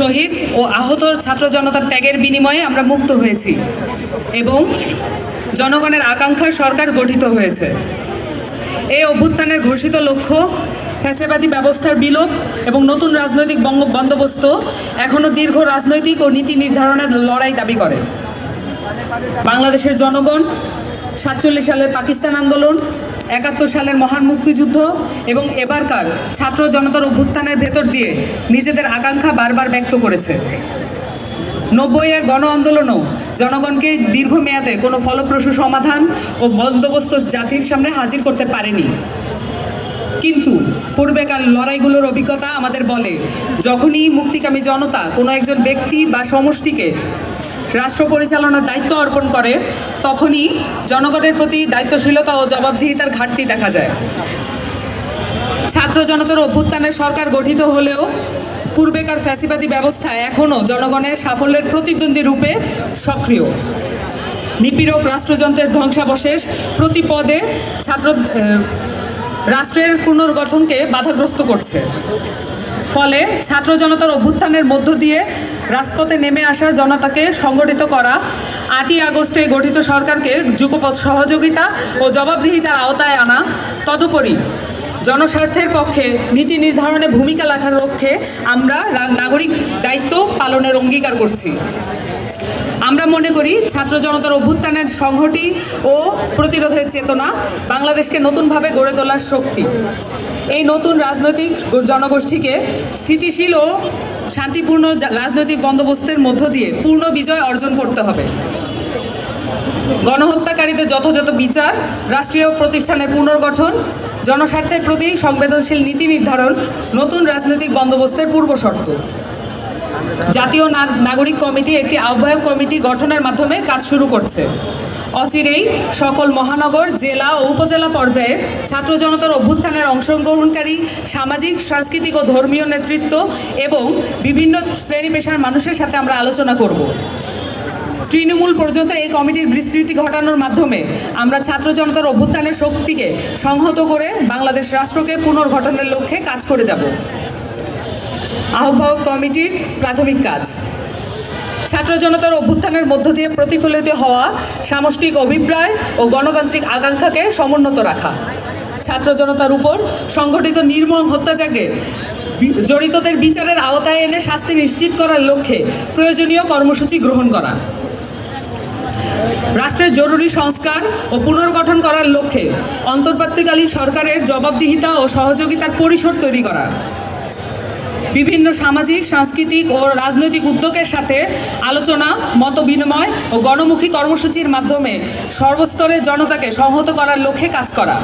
শহীদ ও আহত ছাত্র জনতার ত্যাগের বিনিময়ে আমরা মুক্ত হয়েছি এবং জনগণের আকাঙ্ক্ষার সরকার গঠিত হয়েছে। এই অভ্যুত্থানের ঘোষিত লক্ষ্য ফ্যাসেবাদী ব্যবস্থার বিলোপ এবং নতুন রাজনৈতিক বঙ্গ বন্দোবস্ত এখনও দীর্ঘ রাজনৈতিক ও নীতি নির্ধারণের লড়াই দাবি করে। বাংলাদেশের জনগণ, সাতচল্লিশ সালের পাকিস্তান আন্দোলন একাত্তর সালের মহান মুক্তিযুদ্ধ এবং এবারকার ছাত্র জনতার অভ্যুত্থানের ভেতর দিয়ে নিজেদের আকাঙ্ক্ষা বারবার ব্যক্ত করেছে। নব্বইয়ের গণ আন্দোলনও জনগণকে দীর্ঘমেয়াদে কোনো ফলপ্রসূ সমাধান ও বন্দোবস্ত জাতির সামনে হাজির করতে পারেনি। কিন্তু পূর্বেকার লড়াইগুলোর অভিজ্ঞতা আমাদের বলে, যখনই মুক্তিকামী জনতা কোনো একজন ব্যক্তি বা সমষ্টিকে রাষ্ট্র পরিচালনার দায়িত্ব অর্পণ করে, তখনই জনগণের প্রতি দায়িত্বশীলতা ও জবাবদিহিতার ঘাটতি দেখা যায়। ছাত্র জনতার অভ্যুত্থানের সরকার গঠিত হলেও পূর্বেকার ফ্যাসিবাদী ব্যবস্থা এখনও জনগণের সাফল্যের প্রতিদ্বন্দ্বী রূপে সক্রিয়। নিপীড়ক রাষ্ট্রযন্ত্রের ধ্বংসাবশেষ প্রতি পদে ছাত্র রাষ্ট্রের পুনর্গঠনকে বাধাগ্রস্ত করছে। ফলে ছাত্র জনতার অভ্যুত্থানের মধ্য দিয়ে রাজপথে নেমে আসা জনতাকে সংগঠিত করা আটই আগস্টে গঠিত সরকারকে যুগপথ সহযোগিতা ও জবাবদিহিতার আওতায় আনা তদুপরি জনস্বার্থের পক্ষে নীতি নির্ধারণে ভূমিকা রাখার লক্ষ্যে আমরা নাগরিক দায়িত্ব পালনের অঙ্গীকার করছি। আমরা মনে করি ছাত্র জনতার অভ্যুত্থানের সংহতি ও প্রতিরোধের চেতনা বাংলাদেশকে নতুনভাবে গড়ে তোলার শক্তি। এই নতুন রাজনৈতিক জনগোষ্ঠীকে স্থিতিশীল ও শান্তিপূর্ণ রাজনৈতিক বন্দোবস্তের মধ্য দিয়ে পূর্ণ বিজয় অর্জন করতে হবে। গণহত্যাকারীদের যথাযথ বিচার, রাষ্ট্রীয় প্রতিষ্ঠানের পুনর্গঠন, জনস্বার্থের প্রতি সংবেদনশীল নীতি নির্ধারণ, নতুন রাজনৈতিক বন্দোবস্তের পূর্বশর্ত জাতীয় না- নাগরিক কমিটি একটি আহ্বায়ক কমিটি গঠনের মাধ্যমে কাজ শুরু করছে। অচিরেই সকল মহানগর, জেলা ও উপজেলা পর্যায়ে ছাত্র জনতার অভ্যুত্থানের অংশগ্রহণকারী সামাজিক, সাংস্কৃতিক ও ধর্মীয় নেতৃত্ব এবং বিভিন্ন শ্রেণি পেশার মানুষের সাথে আমরা আলোচনা করব। তৃণমূল পর্যন্ত এই কমিটির বিস্তৃতি ঘটানোর মাধ্যমে আমরা ছাত্র জনতার অভ্যুত্থানের শক্তিকে সংহত করে বাংলাদেশ রাষ্ট্রকে পুনর্গঠনের লক্ষ্যে কাজ করে যাব। আহ্বায়ক কমিটির প্রাথমিক কাজ। ছাত্র জনতার অভ্যুত্থানের মধ্য দিয়ে প্রতিফলিত হওয়া সামষ্টিক অভিপ্রায় ও গণতান্ত্রিক আকাঙ্ক্ষাকে সমুন্নত রাখা। ছাত্র জনতার উপর সংগঠিত নির্মম বি- জড়িতদের বিচারের আওতায় এনে শাস্তি নিশ্চিত করার লক্ষ্যে প্রয়োজনীয় কর্মসূচি গ্রহণ করা। রাষ্ট্রের জরুরি সংস্কার ও পুনর্গঠন করার লক্ষ্যে অন্তর্বর্তীকালীন সরকারের জবাবদিহিতা ও সহযোগিতার পরিসর তৈরি করা। বিভিন্ন সামাজিক, সাংস্কৃতিক ও রাজনৈতিক উদ্যোগের সাথে আলোচনা, মত বিনিময় ও গণমুখী কর্মসূচির মাধ্যমে সর্বস্তরের জনতাকে সংহত করার লক্ষ্যে কাজ করা।